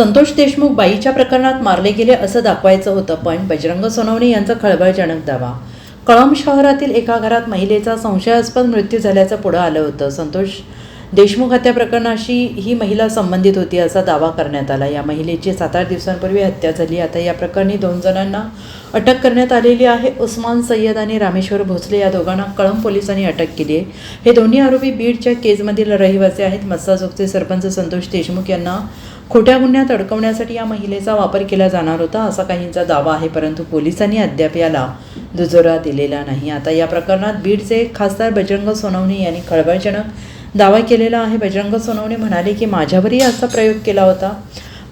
संतोष देशमुख बाईच्या प्रकरणात मारले गेले असं दाखवायचं होतं पण बजरंग सोनवणे यांचा खळबळजनक दावा. कळंब शहरातील एका घरात महिलेचा संशयास्पद मृत्यू झाल्याचं पुढं आलं होतं. संतोष देशमुख हत्या प्रकरणाशी ही महिला संबंधित होती असा दावा करण्यात आला. या महिलेची सात आठ दिवसांपूर्वी हत्या झाली. आता या प्रकरणी दोन जणांना अटक करण्यात आलेली आहे. उस्मान सय्यद आणि रामेश्वर भोसले या दोघांना कळंब पोलिसांनी अटक केली आहे. हे दोन्ही आरोपी बीडच्या केजमधील रहिवासी आहेत. मस्साजोगचे सरपंच संतोष देशमुख यांना खोट्या गुन्ह्यात अडकवण्यासाठी या महिलेचा वापर केला जाणार होता असा काहींचा दावा आहे परंतु पोलिसांनी अद्याप याला दुजोरा दिलेला नाही. आता या प्रकरणात बीडचे खासदार बजरंग सोनवणे यांनी खळबळजनक दावा केलेला आहे बजरंग सोनवणे म्हणाले की माझ्यावरही असा प्रयोग केला होता.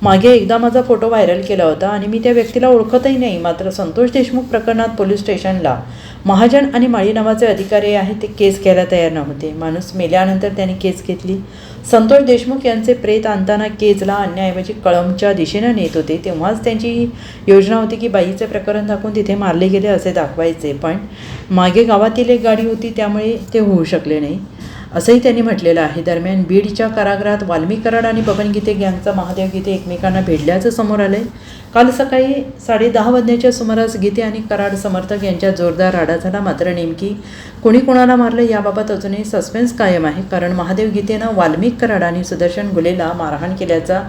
मागे एकदा माझा फोटो व्हायरल केला होता आणि मी त्या व्यक्तीला ओळखतही नाही. मात्र संतोष देशमुख प्रकरणात पोलीस स्टेशनला महाजन आणि माळी नावाचे अधिकारी आहेत ते केस घ्यायला तयार नव्हते. माणूस मेल्यानंतर त्यांनी केस घेतली. संतोष देशमुख यांचे प्रेत आणताना केजला आणण्याऐवजी कळमच्या दिशेनं नेत होते. तेव्हाच त्यांची योजना होती की बाईचे प्रकरण दाखवून तिथे मारले गेले असे दाखवायचे. पण मागे गावातील एक गाडी होती त्यामुळे ते होऊ शकले नाही. असंही त्यांनी म्हटलेलं आहे. दरम्यान बीडच्या कारागृहात वाल्मी कराड आणि बबन गीते गँगचा महादेव गीते एकमेकांना भेटल्याचं समोर आलंय. काल सकाळी साडे दहा वाजण्याच्या सुमारास गीते आणि कराड समर्थक यांच्यात जोरदार राडा झाला मात्र नेमकी कोणी कोणाला मारलं याबाबत अजूनही सस्पेन्स कायम आहे. कारण महादेव गीतेनं वाल्मिक कराड आणि सुदर्शन गुलेला मारहाण केल्याचा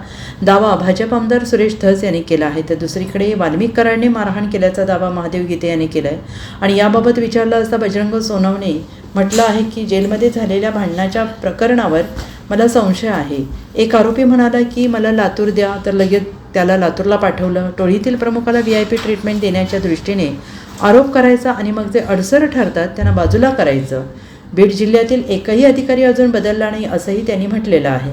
दावा भाजप आमदार सुरेश धस यांनी केला आहे. तर दुसरीकडे वाल्मिक कराडने मारहाण केल्याचा दावा महादेव गीते यांनी केला आहे आणि याबाबत विचारलं असता बजरंग सोनवणे म्हटलं आहे की जेलमध्ये झालेल्या भांडणाच्या प्रकरणावर मला संशय आहे. एक आरोपी म्हणाला की मला लातूर द्या तर लगेच त्याला लातूरला पाठवलं. टोळीतील प्रमुखाला व्ही आय पी ट्रीटमेंट देण्याच्या दृष्टीने आरोप करायचा आणि मग जे अडसर ठरतात त्यांना बाजूला करायचं. बीड जिल्ह्यातील एकही अधिकारी अजून बदलला नाही असंही त्यांनी म्हटलेलं आहे.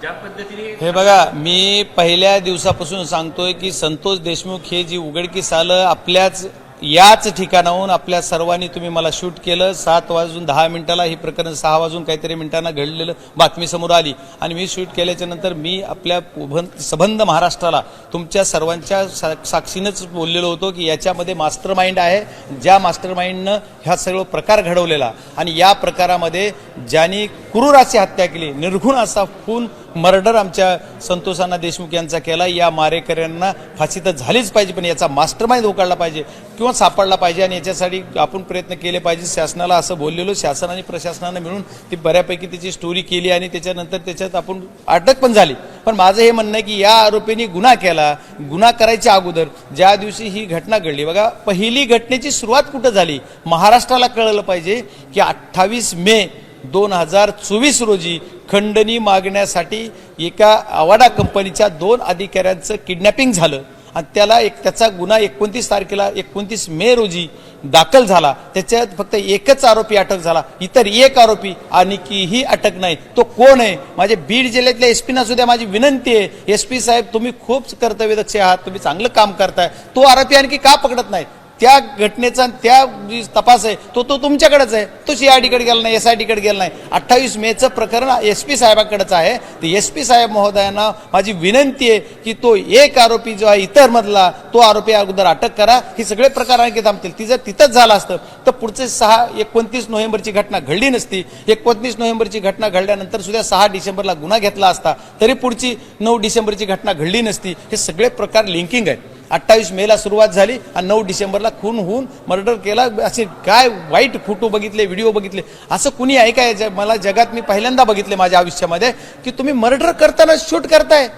ज्या पद्धतीने हे बघा मी पहिल्या दिवसापासून सांगतोय की संतोष देशमुख हे जी उघडकीस आलं आपल्याच याच ठिकाणाहून आपल्या सर्वांनी तुम्ही मला शूट केलं. सात वाजून दहा मिनिटाला ही प्रकरण सहा वाजून काहीतरी मिनिटांना घडलेलं बातमी समोर आली. आणि मी शूट केल्याच्यानंतर मी आपल्या उभं- सबंध महाराष्ट्राला तुमच्या सर्वांच्या सा साक्षीनंच बोललेलो होतो की याच्यामध्ये मास्टर माइंड आहे. ज्या मास्टर माइंडनं ह्या सर्व प्रकार घडवलेला. आणि या प्रकारामध्ये ज्यांनी क्रूराची हत्या केली निर्घुण असा खून मर्डर आमच्या संतोषांना देशमुख यांचा केला या मारेकऱ्यांना फाशी तर झालीच पाहिजे पण याचा मास्टर माइंड उकाडला पाहिजे किंवा सापडला पाहिजे आणि याच्यासाठी आपण प्रयत्न केले पाहिजे. शासनाला असं बोललेलो शासन आणि प्रशासनानं मिळून ती बऱ्यापैकी त्याची स्टोरी केली आणि त्याच्यानंतर त्याच्यात आपण अटक पण झाली. पण माझं हे म्हणणं आहे की या आरोपींनी गुन्हा केला गुन्हा करायच्या अगोदर ज्या दिवशी ही घटना घडली बघा पहिली घटनेची सुरुवात कुठं झाली? महाराष्ट्राला कळलं पाहिजे की अठ्ठावीस मे दोन हजार चोवीस रोजी खंडणी मागण्यासाठी एका आवाडा कंपनीच्या दोन अधिकाऱ्यांचं किडनॅपिंग झालं. आणि त्याला एक त्याचा गुन्हा एकोणतीस तारखेला एकोणतीस मे रोजी दाखल झाला. त्याच्यात फक्त एकच आरोपी अटक झाला. इतर एक आरोपी आणखीही अटक नाही. तो कोण आहे? माझे बीड जिल्ह्यातल्या एस पीना सुद्धा माझी विनंती आहे. एस पी साहेब तुम्ही खूप कर्तव्यदक्ष आहात. तुम्ही चांगलं काम करताय. तो आरोपी आणखी का पकडत नाही? त्या घटनेचा त्या जी तपास आहे तो तो तुमच्याकडेच आहे. तो सी आय डीकडे गेला नाही एस आय डीकडे गेला नाही. अठ्ठावीस मेचं प्रकरण एस पी साहेबाकडेच आहे. तर एस पी साहेब महोदयांना माझी विनंती आहे की तो एक आरोपी जो आहे इतर मधला तो आरोपी अगोदर अटक करा. हे सगळे प्रकार आणखी थांबतील. ती जर तिथंच झालं असतं. तर पुढचे सहा एकोणतीस नोव्हेंबरची घटना घडली नसती. एकोणतीस नोव्हेंबरची घटना घडल्यानंतर सुद्धा सहा डिसेंबरला गुन्हा घेतला असता. तरी पुढची नऊ डिसेंबरची घटना घडली नसती. हे सगळे प्रकार लिंकिंग आहेत. अठ्ठावीस मेला सुरुवात झाली आणि नऊ डिसेंबरला खून होऊन मर्डर केला. असे काय वाईट फोटो बघितले व्हिडिओ बघितले? असं कुणी ऐकाय ज- मला जगात मी पहिल्यांदा बघितले माझ्या आयुष्यामध्ये की तुम्ही मर्डर करताना शूट करताय.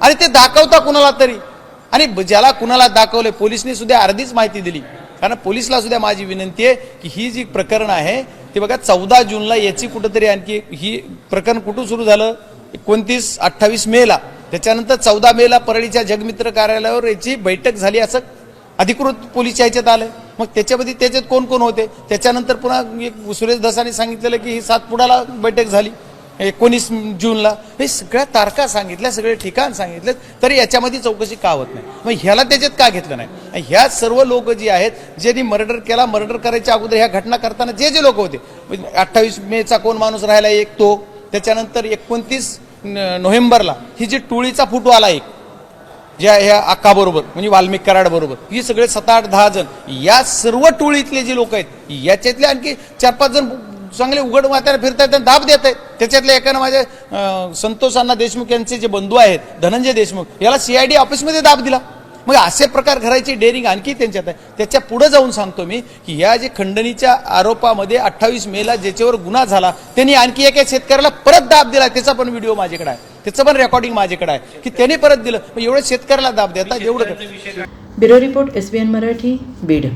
आणि ते दाखवता कुणाला तरी. आणि ज्याला कुणाला दाखवले पोलिसने सुद्धा अर्धीच माहिती दिली. कारण पोलिसला सुद्धा माझी विनंती आहे की ही जी प्रकरण आहे ते बघा चौदा जूनला याची कुठंतरी आणखी ही प्रकरण कुठं सुरू झालं? एकोणतीस अठ्ठावीस मेला. त्याच्यानंतर चौदा मेला परळीच्या जगमित्र कार्यालयावर याची बैठक झाली असं अधिकृत पोलीस याच्यात आलं मग त्याच्यामध्ये त्याच्यात कोण कोण होते? त्याच्यानंतर पुन्हा एक सुरेश धसाने सांगितलेलं की ही सातपुडाला बैठक झाली. एकोणीस जूनला. हे सगळ्या तारखा सांगितल्या सगळे ठिकाण सांगितले तरी याच्यामध्ये चौकशी का होत नाही? मग ह्याला त्याच्यात का घेतलं नाही? आणि ह्या सर्व लोक जी आहेत ज्यांनी मर्डर केला मर्डर करायच्या अगोदर ह्या घटना करताना जे जे लोक होते म्हणजे अठ्ठावीस मेचा कोण माणूस राहिला? एक तो. त्याच्यानंतर एकोणतीस नोव्हेंबरला. ही जी टोळीचा फोटो आला एक ज्या ह्या अक्काबरोबर म्हणजे वाल्मिक कराडबरोबर ही सगळे सात आठ दहा जण या सर्व टोळीतले जे लोक आहेत याच्यातले आणखी चार पाच जण चांगले उघड वाट्याला फिरतायत आणि दाब देत आहेत त्याच्यातल्या एकानं माझ्या संतोष अण्णा देशमुख यांचे जे बंधू आहेत धनंजय देशमुख याला सीआयडी ऑफिसमध्ये दाब दिला. मग असे प्रकार करायची डेअरिंग आणखी त्यांच्यात आहे. त्याच्या पुढे जाऊन सांगतो मी की या जे खंडणीच्या आरोपामध्ये अठ्ठावीस मेला ज्याच्यावर गुन्हा झाला त्यांनी आणखी एका शेतकऱ्याला परत दाब दिला. त्याचा पण व्हिडिओ माझ्याकडे आहे. त्याचं पण रेकॉर्डिंग माझ्याकडे आहे की त्याने परत दिलं. मग एवढं शेतकऱ्याला दाब देतात एवढं bureau report S B N Marathi Beed.